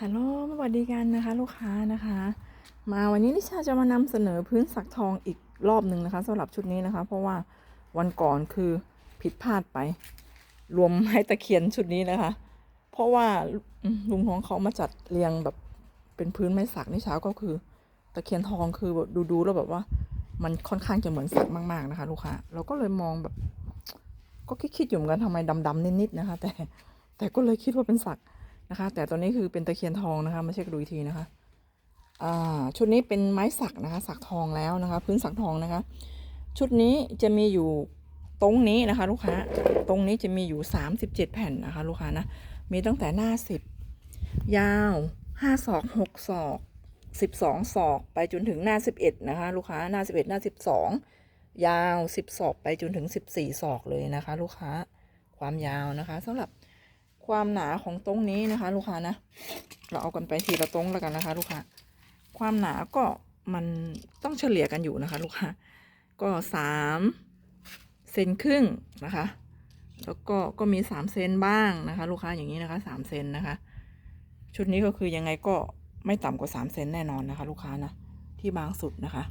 ฮัลโหลสวัสดีกันนะคะ ลูกค้านะคะ มาวันนี้นิชาจะมานำเสนอพื้นสักทองอีกรอบหนึ่งนะคะสำหรับชุดนี้นะคะ เพราะว่าวันก่อนคือผิดพลาดไป รวมไม้ตะเคียนชุดนี้นะคะ เพราะว่าลุงของเขามาจัดเรียงแบบเป็นพื้นไม้สักนิชาก็คือ ตะเคียนทองคือดูๆแล้วแบบว่า มันค่อนข้างจะเหมือนสักมากๆนะคะ ลูกค้าเราก็เลยมองแบบ ก็คิดๆอยู่เหมือนกันทำไมดำๆนิดๆนะคะ แต่แต่ก็เลยคิดว่าเป็นสัก นะคะ แต่ตัวนี้คือเป็นตะเคียนทองนะคะ มาเช็คดูอีกทีนะคะอ่าชุดนี้เป็นไม้สักนะคะ สักทองแล้วนะคะ พื้นสักทองนะคะ ชุดนี้จะมีอยู่ตรงนี้นะคะ ลูกค้า ตรงนี้จะมีอยู่ 37 แผ่นนะคะ ลูกค้านะ มีตั้งแต่หน้า 10 ยาว5ศอก6ศอก12ศอกไปจนถึงหน้า 11 นะคะ ลูกค้าหน้า 11 หน้า 12 ยาว 10ศอกไปจนถึง 14ศอกเลยนะคะ ลูกค้าความยาวนะคะสำหรับ ความหนาของตรงนี้นะคะ ลูกค้านะ เราเอากันไปทีละตรงแล้วกันนะคะ ลูกค้า ความหนาก็มันต้องเฉลี่ยกันอยู่นะคะ ลูกค้า ก็สามเซนครึ่งนะคะ แล้วก็ก็มีสามเซนบ้างนะคะ ลูกค้าอย่างนี้นะคะสามเซนนะคะ ชุดนี้ก็คือยังไงก็ไม่ต่ำกว่าสามเซนแน่นอนนะคะ ลูกค้านะที่บางสุดนะคะ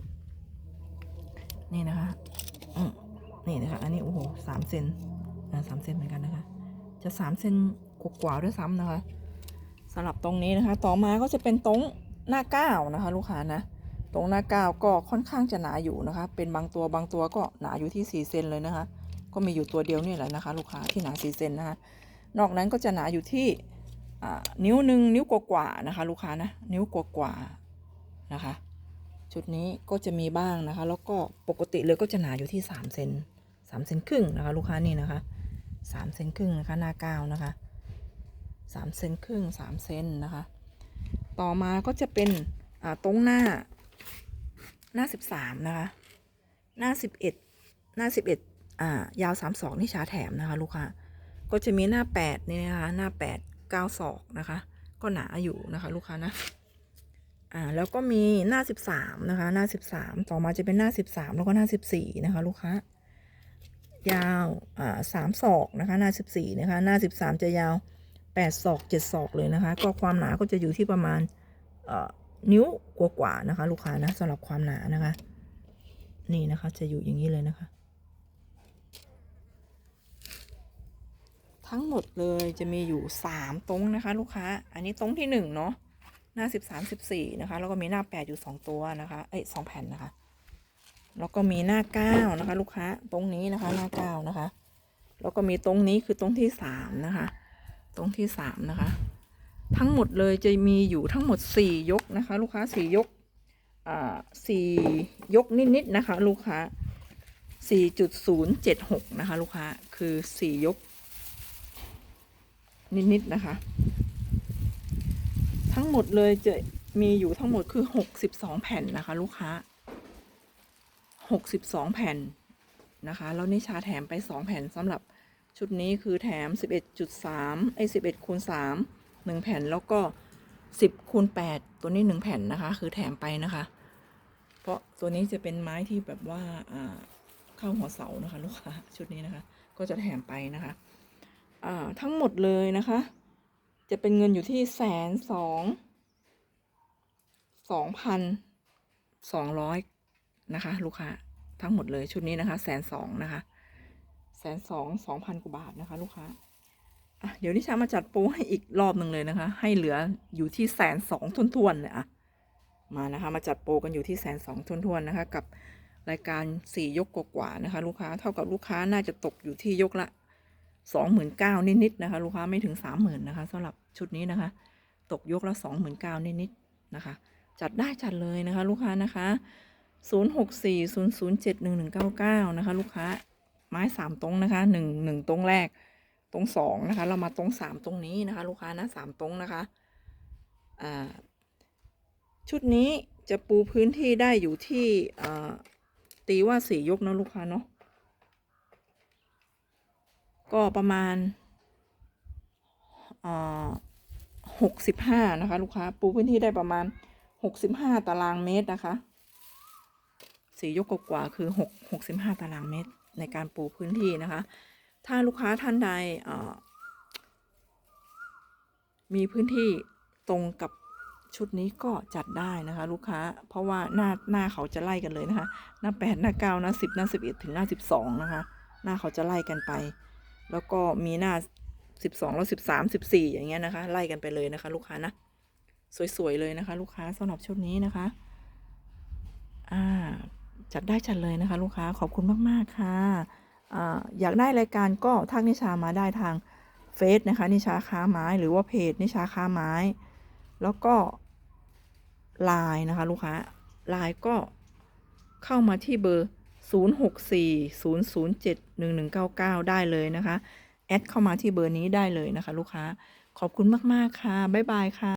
นี่นะคะอืมนี่นะคะ อันนี้โอ้โหสามเซนสามเซนเหมือนกันนะคะ จะสามเซนกว่าด้วยซ้ำนะคะสำหรับตรงนี้นะคะ ต่อมาก็จะเป็นตรงหน้าก้าวนะคะ ลูกค้านะตรงหน้าก้าวก็ค่อนข้างจะหนาอยู่นะคะ เป็นบางตัวบางตัวก็หนาอยู่ที่สี่เซนเลยนะคะ ก็มีอยู่ตัวเดียวนี่แหละนะคะ ลูกค้าที่หนาสี่เซนนะคะนอกนั้นก็จะหนาอยู่ที่อ่านิ้วหนึ่งนิ้วกว่าๆนะคะ ลูกค้านะนิ้วกว่าๆนะคะ ชุดนี้ก็จะมีบ้างนะคะ แล้วก็ปกติเลยก็จะหนาอยู่ที่สามเซนสามเซนครึ่งนะคะ ลูกค้านี่นะคะ สามเซนครึ่งนะคะหน้าก้านะคะสามเซนครึ่งสามเซนนะคะ ต่อมาก็จะเป็นตรงหน้าหน้าสิบสามนะคะ หน้าสิบเอ็ดหน้าสิบเอ็ดอ่ายาวสามศอกนี่ชาแถมนะคะลูกค้าก็จะมีหน้าแปดนี่นะคะหน้าแปดเก้าศอกนะคะ ก็หนาอยู่นะคะ ลูกค้านะอ่าแล้วก็มีหน้าสิบสามนะคะ หน้าสิบสามต่อมาจะเป็นหน้าสิบสามแล้วก็หน้าสิบสี่นะคะ ลูกค้า ยาวอ่าสามศอกนะคะหน้าสิบสี่นะคะหน้าสิบสามจะยาวแปดศอกเจ็ดศอกเลยนะคะ ก็ความหนาก็จะอยู่ที่ประมาณนิ้วกว่าๆนะคะ ลูกค้านะสำหรับความหนานะคะ นี่นะคะจะอยู่อย่างนี้เลยนะคะ ทั้งหมดเลยจะมีอยู่สามตรงนะคะ ลูกค้า อันนี้ตรงที่หนึ่งเนาะหน้าสิบสามสิบสี่นะคะ แล้วก็มีหน้าแปดอยู่สองตัวนะคะ เอ้ยสองแผ่นนะคะ แล้วก็มีหน้าเก้านะคะ ลูกค้าตรงนี้นะคะ หน้าเก้านะคะ แล้วก็มีตรงนี้คือตรงที่สามนะคะ ตรงที่สามนะคะ ทั้งหมดเลยจะมีอยู่ทั้งหมดสี่ยกนะคะ ลูกค้าสี่ยกอ่าสี่ยกนิดๆนะคะ ลูกค้าสี่จุดศูนย์เจ็ดหกนะคะ ลูกค้าคือสี่ยก นิดๆนะคะ ทั้งหมดเลยจะมีอยู่ทั้งหมดคือหกสิบสองแผ่นนะคะ ลูกค้า หกสิบสองแผ่นนะคะ แล้วนิชาแถมไปสองแผ่นสำหรับชุดนี้คือแถมสิบเอ็ดจุดสามไอ้สิบเอ็ดคูณสามหนึ่งแผ่นแล้วก็สิบคูณแปดตัวนี้หนึ่งแผ่นนะคะ คือแถมไปนะคะ เพราะตัวนี้จะเป็นไม้ที่แบบว่าเข้าหัวเสานะคะ ลูกค้าชุดนี้นะคะ ก็จะแถมไปนะคะทั้งหมดเลยนะคะ จะเป็นเงินอยู่ที่แสนสองสองพันสองร้อย นะคะ ลูกค้าทั้งหมดเลยชุดนี้นะคะแสนสองนะคะแสนสองสองพันกว่าบาทนะคะ ลูกค้าเดี๋ยวนิชามาจัดโปรให้อีกรอบหนึ่งเลยนะคะ ให้เหลืออยู่ที่แสนสองทวนๆเลยอะมานะคะ มาจัดโปรกันอยู่ที่แสนสองทวนๆนะคะ กับรายการสี่ยกกว่าๆนะคะ ลูกค้าเท่ากับลูกค้าน่าจะตกอยู่ที่ยกละสองหมื่นเก้านิดๆนะคะ ลูกค้าไม่ถึงสามหมื่นนะคะสำหรับชุดนี้นะคะ ตกยกละสองหมื่นเก้านิดๆนะคะ จัดได้จัดเลยนะคะ ลูกค้านะคะ ศูนย์หกสี่ศูนย์ศูนย์เจ็ดหนึ่งหนึ่งเก้าเก้านะคะ ลูกค้าไม้สามตรงนะคะหนึ่งหนึ่งตรงแรก ตรงสองนะคะ เรามาตรงสามตรงนี้นะคะ ลูกค้านะสามตรงนะคะอ่าชุดนี้จะปูพื้นที่ได้อยู่ที่อ่าตีว่าสี่ยกนะลูกค้าเนาะก็ประมาณอ่าหกสิบห้านะคะ ลูกค้า ปูพื้นที่ได้ประมาณหกสิบห้าตารางเมตรนะคะ สี่ยกกว่าคือหกหกสิบห้าตารางเมตรในการปูพื้นที่นะคะ ถ้าลูกค้าท่านใดมีพื้นที่ตรงกับชุดนี้ก็จัดได้นะคะ ลูกค้าเพราะว่าหน้าหน้าเขาจะไล่กันเลยนะคะ หน้าแปดหน้าเก้าหน้าสิบหน้าสิบเอ็ดถึงหน้าสิบสองนะคะ หน้าเขาจะไล่กันไป แล้วก็มีหน้าสิบสองแล้วสิบสามสิบสี่อย่างเงี้ยนะคะ ไล่กันไปเลยนะคะ ลูกค้านะ สวย ๆ เลยนะคะ ลูกค้าสำหรับชุดนี้นะคะ อ่า จัดได้จัดเลยนะคะ ลูกค้าขอบคุณมากๆค่ะอ่าอยากได้รายการก็ทักนิชามาได้ทางเฟซนะคะนิชาค้าไม้หรือว่าเพจนิชาค้าไม้ แล้วก็ไลน์นะคะลูกค้าไลน์ก็เข้ามาที่เบอร์ 0640071199 ได้เลยนะคะ แอดเข้ามาที่เบอร์นี้ได้เลยนะคะ ลูกค้าขอบคุณมาก ๆ ค่ะ บ๊ายบายค่ะ